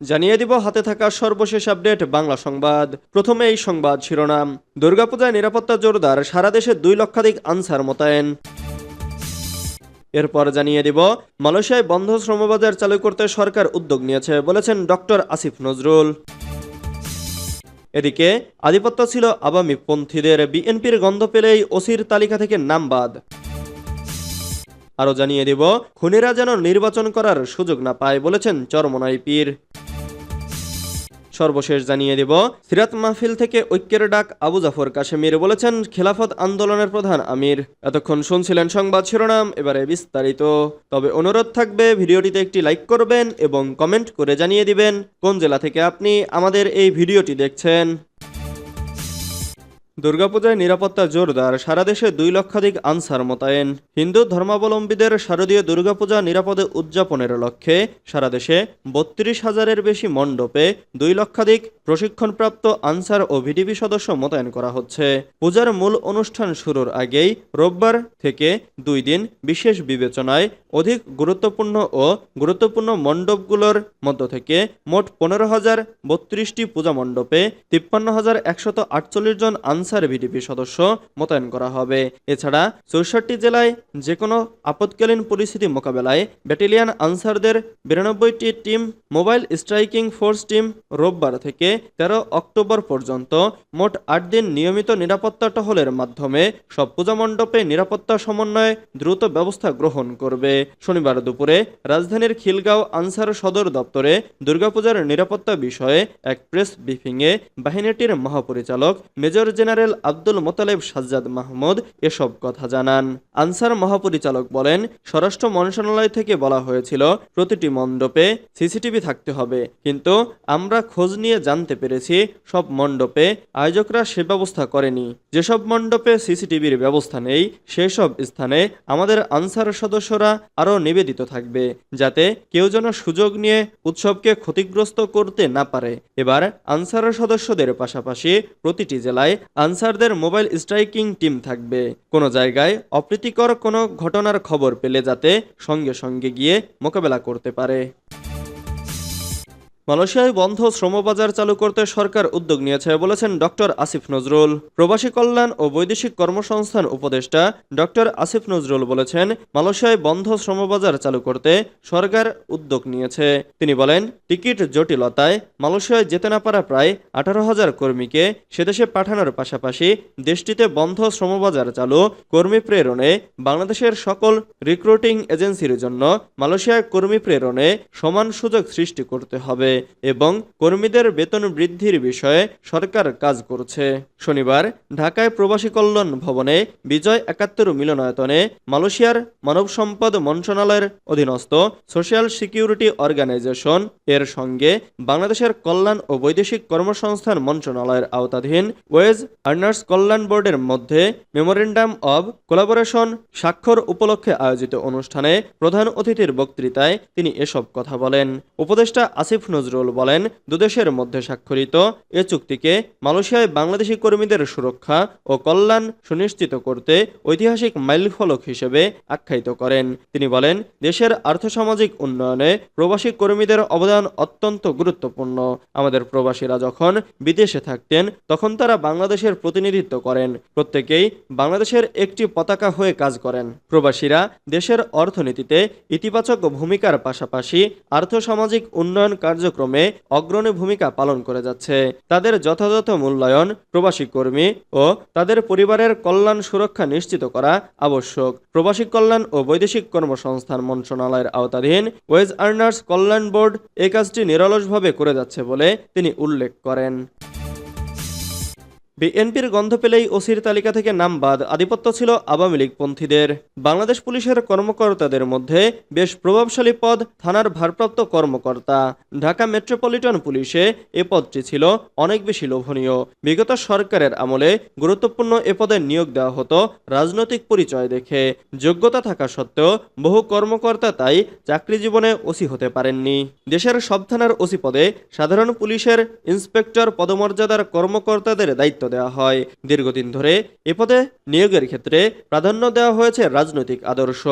জানিয়ে দিব, হাতে থাকা সর্বশেষ আপডেট, বাংলা সংবাদ। প্রথমে এই সংবাদ শিরোনাম। দুর্গাপূজায় নিরাপত্তা জোরদার, সারা দেশে দুই লক্ষাধিক আনসার মোতায়েন। এরপর জানিয়ে দিব, মালয়েশিয়ায় বন্ধ শ্রমবাজার চালু করতে সরকার উদ্যোগ নিয়েছে, বলেছেন ডক্টর আসিফ নজরুল। এদিকে, আধিপত্য ছিল আওয়ামী পন্থীদের বিএনপির গন্ধ পেলেই ওসির তালিকা থেকে নাম বাদ। আরও জানিয়ে দিব, খুনিরা যেন নির্বাচন করার সুযোগ না পায়, বলেছেন চরমনাই পীর। সর্বশেষ জানিয়ে দেব। সিরাত মাহফিল থেকে ঐক্যের ডাক আবু জাফর কাশেমির বলেছেন, খেলাফত আন্দোলনের প্রধান আমির। এতক্ষণ শুনছিলেন সংবাদ শিরোনাম, এবারে বিস্তারিত। তবে অনুরোধ থাকবে, ভিডিওটিতে একটি লাইক করবেন এবং কমেন্ট করে জানিয়ে দিবেন, কোন জেলা থেকে আপনি আমাদের এই ভিডিওটি দেখছেন। দুর্গাপূজায় নিরাপত্তা জোরদার, সারা দেশে দুই লক্ষাধিক আনসার মোতায়েন। হিন্দু ধর্মাবলম্বীদের শারদীয় দুর্গাপূজা নিরাপদে উদযাপনের লক্ষ্যে সারা দেশে বত্রিশ হাজারের বেশি মণ্ডপে দুই লক্ষাধিক প্রশিক্ষণপ্রাপ্ত আনসার ও ভিডিপি সদস্য মোতায়েন করা হচ্ছে। পূজার মূল অনুষ্ঠান শুরুর আগেই রোববার থেকে দুই দিন বিশেষ বিবেচনায় অধিক গুরুত্বপূর্ণ ও গুরুত্বপূর্ণ মণ্ডপগুলোর মধ্য থেকে মোট পনেরো হাজার বত্রিশটি পূজা মণ্ডপে তিপ্পান্ন হাজার একশত আটচল্লিশ জন আনসার ভিডিপি সদস্য মোতায়েন করা হবে। এছাড়া চৌষট্টি জেলায় যে কোনো আপৎকালীন পরিস্থিতি মোকাবেলায় ব্যাটালিয়ান আনসারদের বিরানব্বইটি team, mobile striking force team রোববার থেকে তেরো অক্টোবর পর্যন্ত মোট আট দিন নিয়মিত নিরাপত্তা টহলের মাধ্যমে সব পূজা মণ্ডপে নিরাপত্তা সমন্বয়ে দ্রুত ব্যবস্থা গ্রহণ করবে। শনিবার দুপুরে রাজধানীর খিলগাঁও আনসার সদর দপ্তরে দুর্গাপূজার নিরাপত্তা বিষয়ে এক প্রেস ব্রিফিংয়ে বাহিনীটির মহাপরিচালক মেজর জেনারেল আব্দুল মোতালেব সাজ্জাদ মাহমুদ এসব কথা জানান। আনসার মহাপরিচালক বলেন, স্বরাষ্ট্র মন্ত্রণালয় থেকে বলা হয়েছিল, প্রতিটি মণ্ডপে সিসিটিভি থাকতে হবে। কিন্তু আমরা খোঁজ নিয়ে জানতে পেরেছি, সব মণ্ডপে আয়োজকরা সে ব্যবস্থা করেনি। যেসব মণ্ডপে সিসিটিভির ব্যবস্থা নেই, সেসব স্থানে আমাদের আনসার সদস্যরা আরও নিবেদিত থাকবে, যাতে কেউ যেন সুযোগ নিয়ে উৎসবকে ক্ষতিগ্রস্ত করতে না পারে। এবার আনসার সদস্যদের পাশাপাশি প্রতিটি জেলায় আনসারদের মোবাইল স্ট্রাইকিং টিম থাকবে। কোনো জায়গায় অপ্রীতিকর কোনো ঘটনার খবর পেলে যাতে সঙ্গে সঙ্গে গিয়ে মোকাবেলা করতে পারে। মালয়েশিয়ায় বন্ধ শ্রমবাজার চালু করতে সরকার উদ্যোগ নিয়েছে বলেছেন ডক্টর আসিফ নজরুল। প্রবাসী কল্যাণ ও বৈদেশিক কর্মসংস্থান উপদেষ্টা ডক্টর আসিফ নজরুল বলেছেন, মালয়েশিয়ায় বন্ধ শ্রমবাজার চালু করতে সরকার উদ্যোগ নিয়েছে। তিনি বলেন, টিকিট জটিলতায় মালয়েশিয়ায় যেতে না পারা প্রায় আঠারো হাজার কর্মীকে সেদেশে পাঠানোর পাশাপাশি দেশটিতে বন্ধ শ্রমবাজার চালু, কর্মী প্রেরণে বাংলাদেশের সকল রিক্রুটিং এজেন্সির জন্য মালয়েশিয়ায় কর্মী প্রেরণে সমান সুযোগ সৃষ্টি করতে হবে। এবং কর্মীদের বেতন বৃদ্ধির বিষয়ে সরকার কাজ করছে। শনিবার ঢাকায় প্রবাসী কল্যাণ ভবনে বিজয় একাত্তর মিলনায়তনে মালয়েশিয়ার মানব সম্পদ মন্ত্রণালয়ের অধীনস্থ সোশ্যাল সিকিউরিটি অর্গানাইজেশন এর সঙ্গে বাংলাদেশের কল্যাণ ও বৈদেশিক কর্মসংস্থান মন্ত্রণালয়ের আওতাধীন ওয়েজ আর্নার্স কল্যাণ বোর্ডের মধ্যে মেমোরেন্ডাম অব কোলাবোরেশন স্বাক্ষর উপলক্ষে আয়োজিত অনুষ্ঠানে প্রধান অতিথির বক্তৃতায় তিনি এসব কথা বলেন। উপদেষ্টা আসিফ নজরুল বলেন, দুদেশের মধ্যে স্বাক্ষরিত এ চুক্তিকে মালয়েশিয়ায় বাংলাদেশি কর্মীদের সুরক্ষা ও কল্যাণ সুনিশ্চিত করতে ঐতিহাসিক মাইলফলক হিসেবে আখ্যায়িত করেন। তিনি বলেন, দেশের আর্থসামাজিক উন্নয়নে প্রবাসী কর্মীদের অবদান অত্যন্ত গুরুত্বপূর্ণ। আমাদের প্রবাসীরা যখন বিদেশে থাকতেন, তখন তারা বাংলাদেশের প্রতিনিধিত্ব করেন। প্রত্যেকেই বাংলাদেশের একটি পতাকা হয়ে কাজ করেন। প্রবাসীরা দেশের অর্থনীতিতে ইতিবাচক ভূমিকার পাশাপাশি আর্থসামাজিক উন্নয়ন কার্যক্রমে অগ্রণী ভূমিকা পালন করে যাচ্ছে। তাদের যথাযথ মূল্যায়ন, প্রবাসী কর্মী ও তাদের পরিবারের কল্যাণ সুরক্ষা নিশ্চিত করা আবশ্যক। প্রবাসী কল্যাণ ও বৈদেশিক কর্মসংস্থান মন্ত্রণালয়ের আওতাধীন ওয়েজ আর্নার্স কল্যাণ বোর্ড এ কাজটি নিরলসভাবে করে যাচ্ছে বলে তিনি উল্লেখ করেন। বিএনপির গন্ধ পেলেই ওসির তালিকা থেকে নাম বাদ আধিপত্য ছিল আওয়ামী লীগপন্থীদের বাংলাদেশ পুলিশের কর্মকর্তাদের মধ্যে বেশ প্রভাবশালী পদ থানার ভারপ্রাপ্ত কর্মকর্তা। ঢাকা মেট্রোপলিটন পুলিশে এ পদটি ছিল অনেক বেশি লোভনীয়। বিগত সরকারের আমলে গুরুত্বপূর্ণ এ পদে নিয়োগ দেওয়া হতো রাজনৈতিক পরিচয় দেখে। যোগ্যতা থাকা সত্ত্বেও বহু কর্মকর্তা তাই চাকরি জীবনে ওসি হতে পারেননি। দেশের সব থানার ওসি পদে সাধারণ পুলিশের ইন্সপেক্টর পদমর্যাদার কর্মকর্তাদের দায়িত্ব দেওয়া হয়। দীর্ঘদিন ধরে এ পদে নিয়োগের ক্ষেত্রে প্রাধান্য দেওয়া হয়েছে রাজনৈতিক আদর্শ।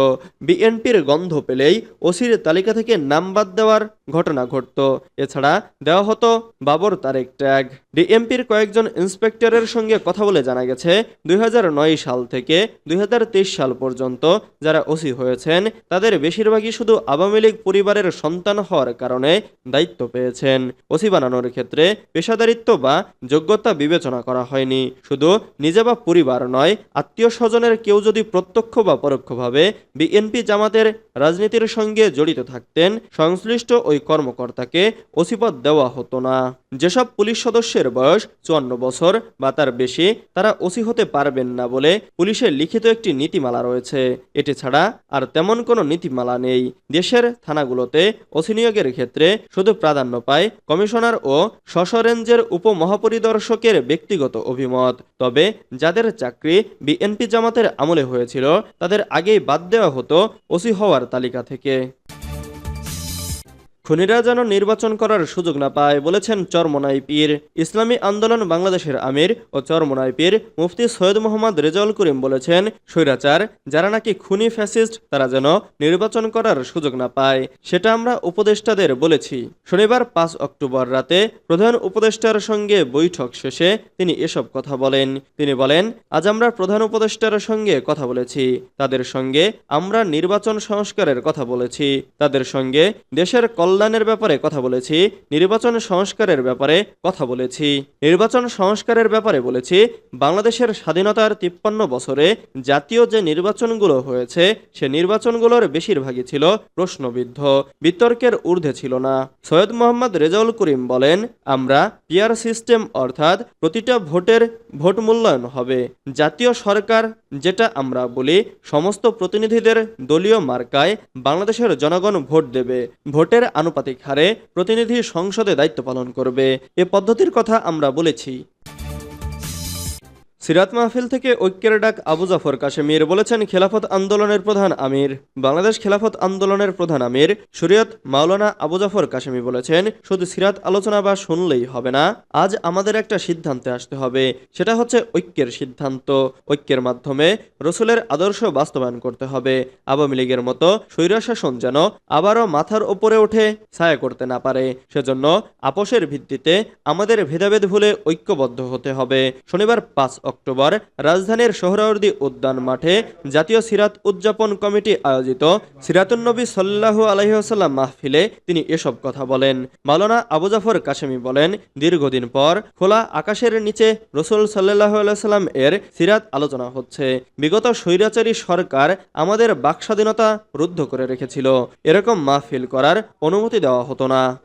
বিএনপির গন্ধ পেলেই ওসির তালিকা থেকে নাম বাদ দেওয়ার ঘটনা ঘটত। এছাড়া দেওয়া হতো বাবর তারেক ট্যাগ। ডিএমপির কয়েকজন ইন্সপেক্টরের সঙ্গে কথা বলে জানা গেছে, দুই হাজার নয় সাল থেকে দুই হাজার তেইশ সাল পর্যন্ত যারা ওসি হয়েছেন, তাদের বেশিরভাগই শুধু আওয়ামী লীগ পরিবারের সন্তান হওয়ার কারণে দায়িত্ব পেয়েছেন। ওসি বানানোর ক্ষেত্রে পেশাদারিত্ব বা যোগ্যতা বিবেচনা করা হয়নি। শুধু নিজে বা পরিবার নয়, আত্মীয় স্বজনের কেউ যদি প্রত্যক্ষ বা পরোক্ষভাবে বিএনপি জামাতের রাজনীতির সঙ্গে জড়িত থাকতেন, সংশ্লিষ্ট ওই কর্মকর্তাকে ওসিপদ দেওয়া হতো না। যেসব পুলিশ সদস্যের বয়স চুয়ান্ন বছর বা তার বেশি, তারা ওসি হতে পারবেন না বলে পুলিশের লিখিত একটি নীতিমালা রয়েছে। এটি ছাড়া আর তেমন কোনো নীতিমালা নেই। দেশের থানাগুলোতে ওসি নিয়োগের ক্ষেত্রে শুধু প্রাধান্য পায় কমিশনার ও স্ব রেঞ্জের উপমহাপরিদর্শকের ব্যক্তিগত অভিমত। তবে যাদের চাকরি বিএনপি জামাতের আমলে হয়েছিল, তাদের আগেই বাদ দেওয়া হতো ওসি হওয়ার তালিকা থেকে। খুনিরা যেন নির্বাচন করার সুযোগ না পায় বলেছেন চরমনাই পীর। ইসলামী আন্দোলন বাংলাদেশের আমির ও চরমনাই পীর মুফতি সৈয়দ মোহাম্মদ রেজাউল করিম বলেছেন, স্বৈরাচার, যারা নাকি খুনি ফ্যাসিস্ট, তারা যেন নির্বাচন করার সুযোগ না পায়। সেটা আমরা উপদেষ্টাদের বলেছি। শনিবার পাঁচ অক্টোবর রাতে প্রধান উপদেষ্টার সঙ্গে বৈঠক শেষে তিনি এসব কথা বলেন। তিনি বলেন, আজ আমরা প্রধান উপদেষ্টার সঙ্গে কথা বলেছি। তাদের সঙ্গে আমরা নির্বাচন সংস্কারের কথা বলেছি। তাদের সঙ্গে দেশের কল্যাণের ব্যাপারে কথা বলেছি, নির্বাচন সংস্কারের ব্যাপারে কথা বলেছি। নির্বাচন সংস্কারের ব্যাপারে বলেছি, বাংলাদেশের স্বাধীনতার তিপ্পান্ন বছরে জাতীয় যে নির্বাচনগুলো হয়েছে, সে নির্বাচনগুলোর বেশিরভাগই ছিল প্রশ্নবিদ্ধ, বিতর্কের ঊর্ধ্বে ছিল না। সৈয়দ মোহাম্মদ রেজাউল করিম বলেন, আমরা পিয়ার সিস্টেম অর্থাৎ প্রতিটা ভোটের ভোট মূল্যায়ন হবে। জাতীয় সরকার যেটা আমরা বলি, সমস্ত প্রতিনিধিদের দলীয় মার্কায় বাংলাদেশের জনগণ ভোট দেবে। ভোটের আনুপাতিক হারে প্রতিনিধি সংসদে দায়িত্ব পালন করবে। এ পদ্ধতির কথা আমরা বলেছি। সিরাত মাহফিল থেকে ঐক্যের ডাক আবু জাফর কাশেমির বলেছেন খেলাফত আন্দোলনের প্রধান আমির। বাংলাদেশ খেলাফত আন্দোলনের প্রধান আমির শরীয়ত মাওলানা আবু জাফর কাশেমি বলেছেন, শুধু সিরাত আলোচনা বা শুনলেই হবে না, আজ আমাদের একটা সিদ্ধান্তে আসতে হবে। সেটা হচ্ছে ঐক্যের সিদ্ধান্ত। ঐক্যের মাধ্যমে রসুলের আদর্শ বাস্তবায়ন করতে হবে। আওয়ামী লীগের মতো স্বৈরশাসন যেন আবারও মাথার ওপরে উঠে ছায়া করতে না পারে। সেজন্য আপোষের ভিত্তিতে আমাদের ভেদাভেদ ভুলে ঐক্যবদ্ধ হতে হবে। শনিবার পাঁচ অক্টোবর রাজধানীর সোহরাওয়ার্দী উদ্যান মাঠে জাতীয় সিরাত উদযাপন কমিটি আয়োজিত সিরাতুন্নবী সাল্লাহু আলহিহাসাল্লাম মাহফিলে তিনি এসব কথা বলেন। মাওলানা আবু জাফর কাশেমি বলেন, দীর্ঘদিন পর খোলা আকাশের নিচে রসুল সাল্লাহ আলাইসাল্লাম এর সিরাত আলোচনা হচ্ছে। বিগত স্বৈরাচারী সরকার আমাদের বাকস্বাধীনতা রুদ্ধ করে রেখেছিল। এরকম মাহফিল করার অনুমতি দেওয়া হতো না।